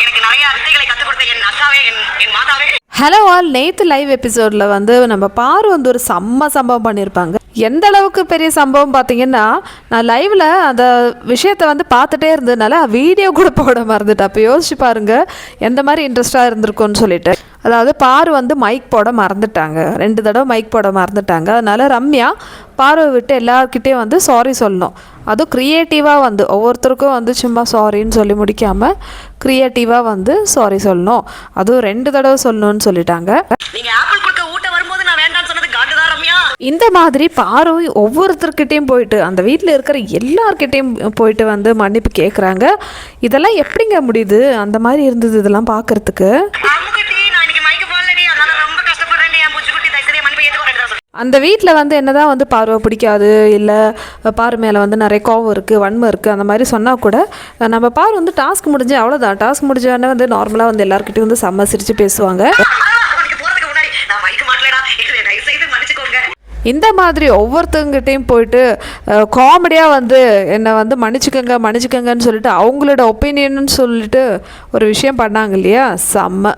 எனக்கு நிறைய வித்தைகளை கத்துக் கொடுத்த என் அக்காவே என் என் மாதாவே. ஹலோ ஆல் நேற்று லைவ் எபிசோடில் வந்து நம்ம பாரு வந்து ஒரு செம்ம சம்பவம் பண்ணியிருப்பாங்க எந்த அளவுக்கு பெரிய சம்பவம் பார்த்தீங்கன்னா நான் லைவில் அந்த விஷயத்தை வந்து பார்த்துட்டே இருந்ததுனால வீடியோ கூட போட மறந்துட்டேன். அப்போ யோசிச்சு பாருங்க எந்த மாதிரி இன்ட்ரெஸ்டாக இருந்திருக்கும்னு சொல்லிட்டு. அதாவது பாரு வந்து மைக் போட மறந்துட்டாங்க. ரெண்டு தடவை மைக் போட மறந்துட்டாங்க. அதனால ரம்யா பார்வை விட்டு எல்லார்கிட்டேயும் வந்து சாரி சொல்லணும். அதுவும் க்ரியேட்டிவாக வந்து ஒவ்வொருத்தருக்கும் வந்து சும்மா சாரின்னு சொல்லி முடிக்காமல் க்ரியேட்டிவாக வந்து சாரி சொல்லணும். அதுவும் ரெண்டு தடவை சொல்லணும்னு சொல்லிட்டாங்க. இந்த மாதிரி பார்வை ஒவ்வொருத்தர்கிட்டையும் போயிட்டு அந்த வீட்டில் இருக்கிற எல்லார்கிட்டையும் போயிட்டு வந்து மன்னிப்பு கேட்குறாங்க இதெல்லாம் எப்படிங்க முடியுது? அந்த மாதிரி இருந்தது இதெல்லாம் பார்க்கறதுக்கு அந்த வீட்டில் வந்து என்னதான் வந்து பார்வை பிடிக்காது இல்லை பாரு மேலே வந்து நிறைய கோவம் இருக்குது வன்மை இருக்குது அந்த மாதிரி சொன்னால் கூட நம்ம பாரு வந்து டாஸ்க் முடிஞ்சு அவ்வளோதான் டாஸ்க் முடிஞ்சோடனே வந்து நார்மலாக வந்து எல்லாருக்கிட்டையும் வந்து செம்ம சிரித்து பேசுவாங்க. இந்த மாதிரி ஒவ்வொருத்தங்கிட்டையும் போயிட்டு காமெடியாக வந்து என்னை வந்து மன்னிச்சுக்கோங்க மன்னிச்சுக்கோங்கன்னு சொல்லிட்டு அவங்களோட ஒப்பீனியன்னு சொல்லிட்டு ஒரு விஷயம் பண்ணாங்க இல்லையா? செம்ம.